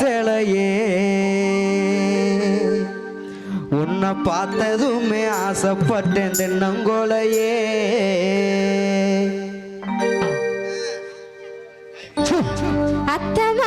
செலையே. உன்னை பார்த்ததுமே ஆசைப்பட்டேன் தென்னங்கோலையே. அத்தமா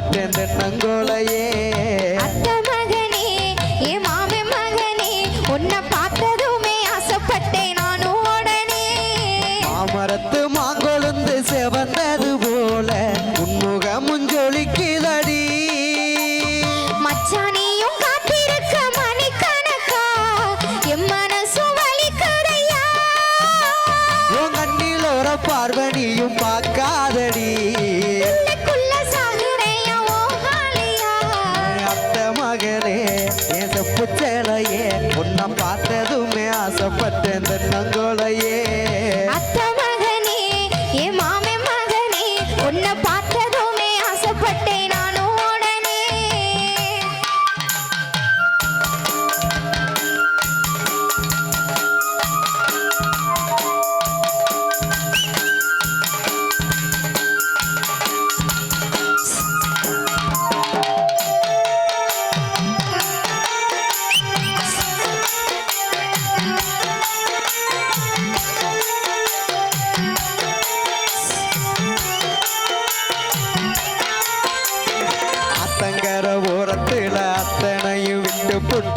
பட்டேன் தென்னங்கோலை மகளே என் செப்பு சேலையே. உன்னை பார்த்ததுமே ஆசைப்பட்டேன் தன்னங்கோலையே.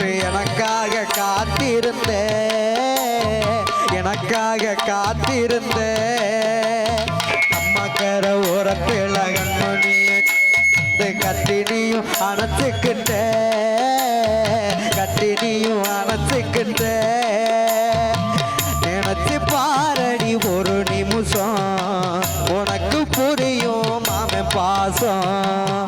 போட்டு எனக்காக காத்திருந்த எனக்காக காத்திருந்த அம்மா கர ஓரத்தில் கத்தினியும் அணைச்சுக்கிட்ட கத்தினியும் அணைச்சுக்கிட்ட நினைச்சு பாரடி ஒரு நிமிஷம். உனக்கு புரியும் மாமன் பாசம்.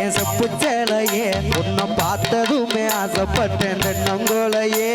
என் செப்பு சேலையே உன்னை பார்த்ததுமே ஆசைப்பட்டேன் நங்கோலையே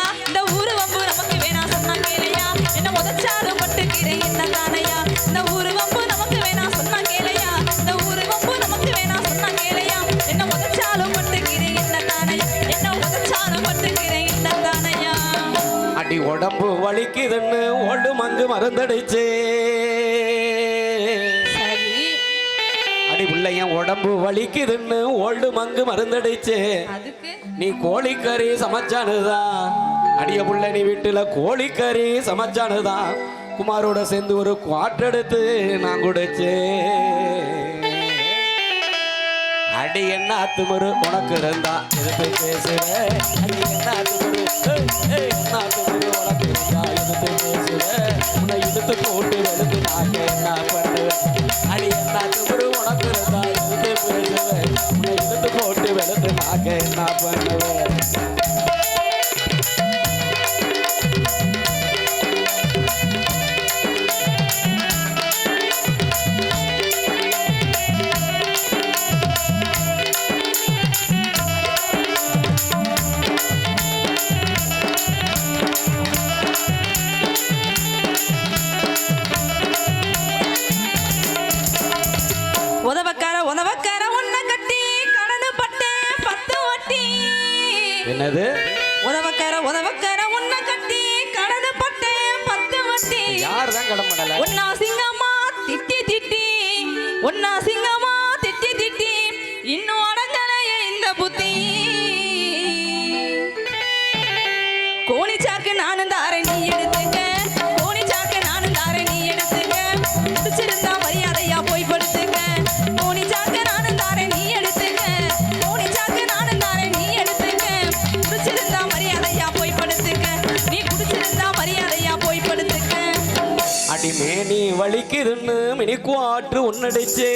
மருந்தடிச்சு அடி பிள்ளையன் உடம்பு வலிக்குதுன்னு ஓல்டு மங்கு மருந்தடிச்சு நீ கோழிக்கறி சமைச்சானுதான் அடிய புள்ள நீ வீட்டுல கோழிக்கறி சமைச்சானுதான் குமாரோட சேர்ந்து ஒரு குவாட்டர் எடுத்து நான் குடிச்சேன் அடி என்ன அத்துமுறு உனக்கு இருந்தா? எதிர்த்து பேசுற. வலிக்குதுன்னு மினிக்கும் ஆற்று உன்னடிச்சே.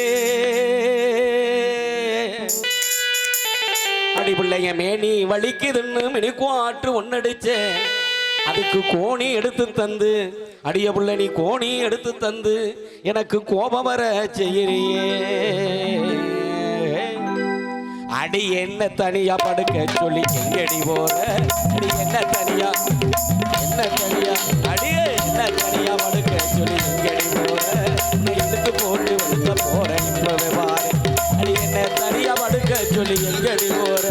அடி பிள்ளைங்க மேனி வலிக்குதுன்னு மினிக்கும் ஆற்று ஒன்னடிச்சே அதுக்கு கோணி எடுத்து தந்து அடிய புள்ள நீ கோணி எடுத்து தந்து எனக்கு கோபம் வர செய்யறியே. அடி என்ன தனியா படுக்க சொல்லி எங்கடி போற? அடி என்ன தனியா? என்ன தனியா? அடியே என்ன தனியா சொல்லி எங்கடி போற?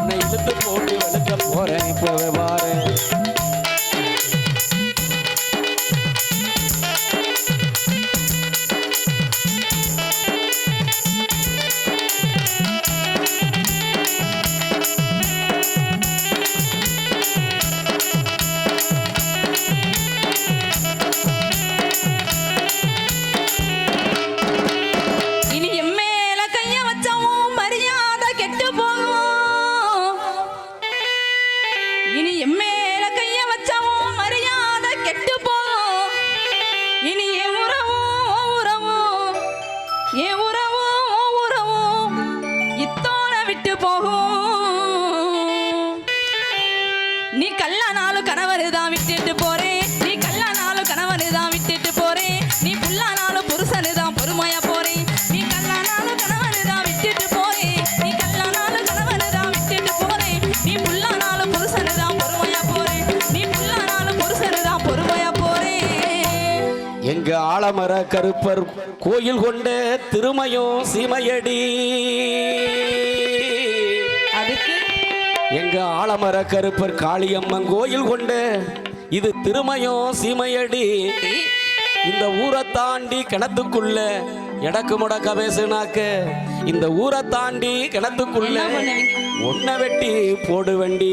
உன்னை இழுத்து போட்டு வளர்க்க போறேன். இப்போவே வாரேன் நீ கல்லானாலும் கணவர் தான் விட்டுட்டு போறேன். நீ கல்லானாலும் கணவர் தான் விட்டுட்டு போறேன். நீ புல்லானாலும் புருஷனு தான் பொறுமையா போறேன். நீ கல்லானாலும் கணவர் தான் விட்டுட்டு போறேன். நீ கல்லானாலும் கணவர் தான் விட்டுட்டு போறேன். நீ புல்லானாலும் புருஷனு தான் பொறுமையா போறேன். நீ புல்லானாலும் புருஷனு தான் பொறுமையா போறேன். எங்க ஆலமர கருப்பர் கோயில் கொண்ட திருமயம் சீமையடி. எங்க ஆலமர கருப்பர் காளியம்மன் கோயில் கொண்ட இது திருமயம் சீமையடி. இந்த ஊரை தாண்டி கிணத்துக்குள்ள எடக்கு முடக்க பேசுனாக்க. இந்த ஊரை தாண்டி கிணத்துக்குள்ள? ஒன்ன வெட்டி போடு வண்டி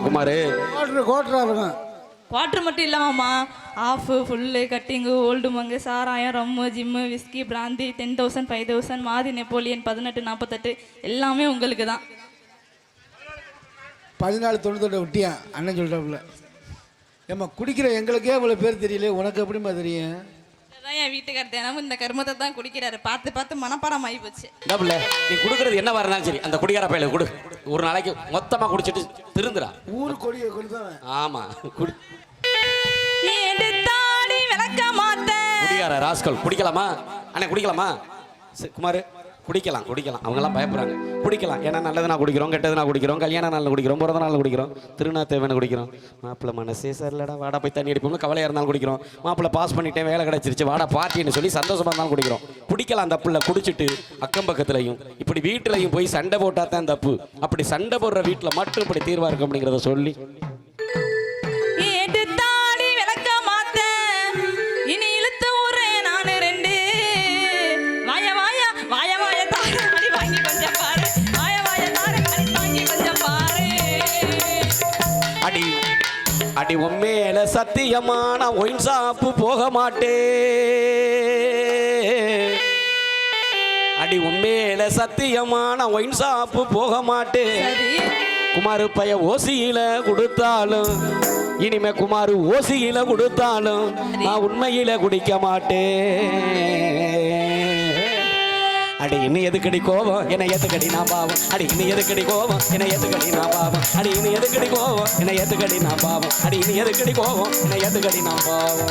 என்னவா இருக்கு குமாரு கோட்ரு கோட்டரா இருக்கும் வாட்டர் மட்டும் இல்லாமம்மா half full cutting Old Monk சாராயம் rum gin whisky brandy ten thousand five thousand மாதி நெப்போலியன் பதினெட்டு நாற்பத்தெட்டு எல்லாமே உங்களுக்கு தான். பதினாலு தொண்ணூத்தெட்டு விட்டியா? அண்ணன் சொல்லிட்டாப்புல ஏம்மா குடிக்கிற எங்களுக்கே இவ்வளோ பேர் தெரியல உனக்கு எப்படிம்மா தெரியும்? அதான் என் வீட்டுக்காரர் தினமும் இந்த கருமத்தை தான் குடிக்கிறாரு. பார்த்து பார்த்து மனப்பாடம் ஆகி போச்சு டபுள் நீ கொடுக்கறது என்னவா இருந்தாலும் சரி அந்த குடிகார பையில கொடு. ஒரு நாளைக்கு மொத்தமா குடிச்சிட்டு திருந்துடா. ஊரு கொடியை கொடுத்தவன் ஆமா குடி. நீ எடுத்தாடி விளக்க மாத்த குடிகார ராஸ்கல் குடிக்கலாமா? அண்ணே குடிக்கலாமா? குமார். குடிக்கலாம் குடிக்கலாம். அவங்கெல்லாம் பயப்படுறாங்க. குடிக்கலாம். ஏன்னா நல்லது நான் குடிக்கிறோம் கெட்டது நான் குடிக்கிறோம் கல்யாண நாளில் குடிக்கிறோம் பிறந்த நாளில் குடிக்கிறோம் திருநா குடிக்கிறோம். மாப்பிள்ளை மனசே சரிலடா வாடா போய் தண்ணி அடிப்போம்னு கவலையாக இருந்தாலும் குடிக்கிறோம். மாப்பிள்ளை பாஸ் பண்ணிட்டேன் வேலை கிடச்சிருச்சு வாடா பார்ட்டின்னு சொல்லி சந்தோஷமாக இருந்தாலும் குடிக்கிறோம். குடிக்கலாம் தப்புல குடிச்சிட்டு அக்கம் பக்கத்துலையும். இப்படி வீட்டிலையும் போய் சண்டை போட்டால் தான் தப்பு அப்படி சண்டை போடுற வீட்டில் மட்டும் இப்படி தீர்வாக இருக்கும் அப்படிங்கிறத சொல்லி அடி உண்மையில சத்தியமான ஒயின் ஷாப்பு போக மாட்டேன் அடி உண்மையில சத்தியமான ஒயின் ஷாப்பு போக மாட்டேன் சரி. குமாரு பைய ஓசியில கொடுத்தாலும் இனிமே குமாரு ஓசியில கொடுத்தாலும் நான் உண்மையில குடிக்க மாட்டேன் அடி இன்னும் எதுக்கடி கோவம் என்னை ஏத்துக்கடி நான் பாவம்? அடி இன்னும் எதுக்கடி கோவம் என்னை ஏத்துக்கடி நான் பாவம்? அடி இன்னும் எதுக்கடி கோவம் என்னை ஏத்துக்கடி நான் பாவம்? அடி இன்னும் எதுக்கடி கோவம் என்னை ஏத்துக்கடி நான் பாவம்?